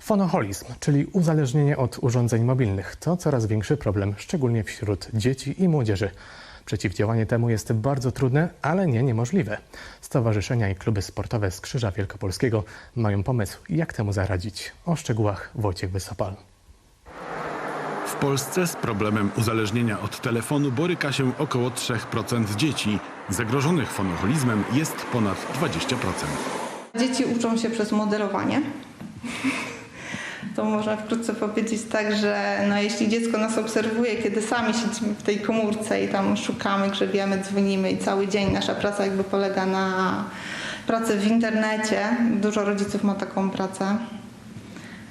Fonoholizm, czyli uzależnienie od urządzeń mobilnych, to coraz większy problem, szczególnie wśród dzieci i młodzieży. Przeciwdziałanie temu jest bardzo trudne, ale nie niemożliwe. Stowarzyszenia i kluby sportowe z Krzyża Wielkopolskiego mają pomysł, jak temu zaradzić. O szczegółach Wojciech Wysopal. W Polsce z problemem uzależnienia od telefonu boryka się około 3% dzieci. Zagrożonych fonoholizmem jest ponad 20%. Dzieci uczą się przez moderowanie. To można wkrótce powiedzieć tak, że no, jeśli dziecko nas obserwuje, kiedy sami siedzimy w tej komórce i tam szukamy, grzebiemy, dzwonimy i cały dzień nasza praca jakby polega na pracy w internecie, dużo rodziców ma taką pracę,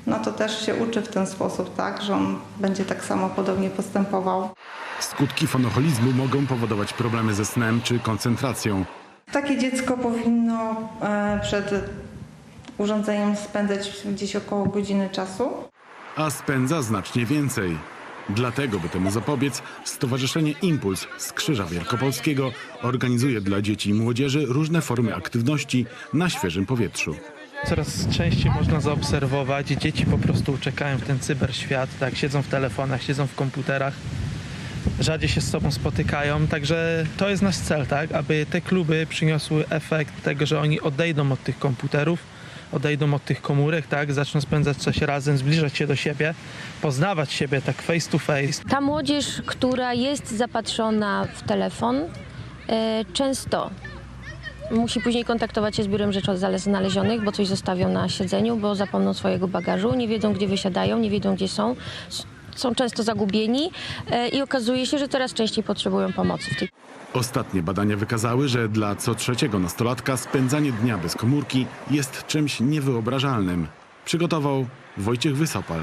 no to też się uczy w ten sposób, tak, że on będzie tak samo podobnie postępował. Skutki fonoholizmu mogą powodować problemy ze snem czy koncentracją. Takie dziecko powinno e, przed urządzeniem spędzać gdzieś około godziny czasu. a spędza znacznie więcej. Dlatego, by temu zapobiec, Stowarzyszenie Impuls z Krzyża Wielkopolskiego organizuje dla dzieci i młodzieży różne formy aktywności na świeżym powietrzu. Coraz częściej można zaobserwować, dzieci po prostu uciekają w ten cyberświat, tak, siedzą w telefonach, siedzą w komputerach, rzadziej się z sobą spotykają, także to jest nasz cel, tak, aby te kluby przyniosły efekt tego, że oni odejdą od tych komputerów, odejdą od tych komórek, tak, zaczną spędzać coś razem, zbliżać się do siebie, poznawać siebie tak face to face. Ta młodzież, która jest zapatrzona w telefon, e, często musi później kontaktować się z biurem rzeczy znalezionych, bo coś zostawią na siedzeniu, bo zapomną swojego bagażu, nie wiedzą gdzie wysiadają, nie wiedzą gdzie są. Są często zagubieni e, i okazuje się, że coraz częściej potrzebują pomocy Ostatnie badania wykazały, że dla co trzeciego nastolatka spędzanie dnia bez komórki jest czymś niewyobrażalnym. Przygotował Wojciech Wysopal.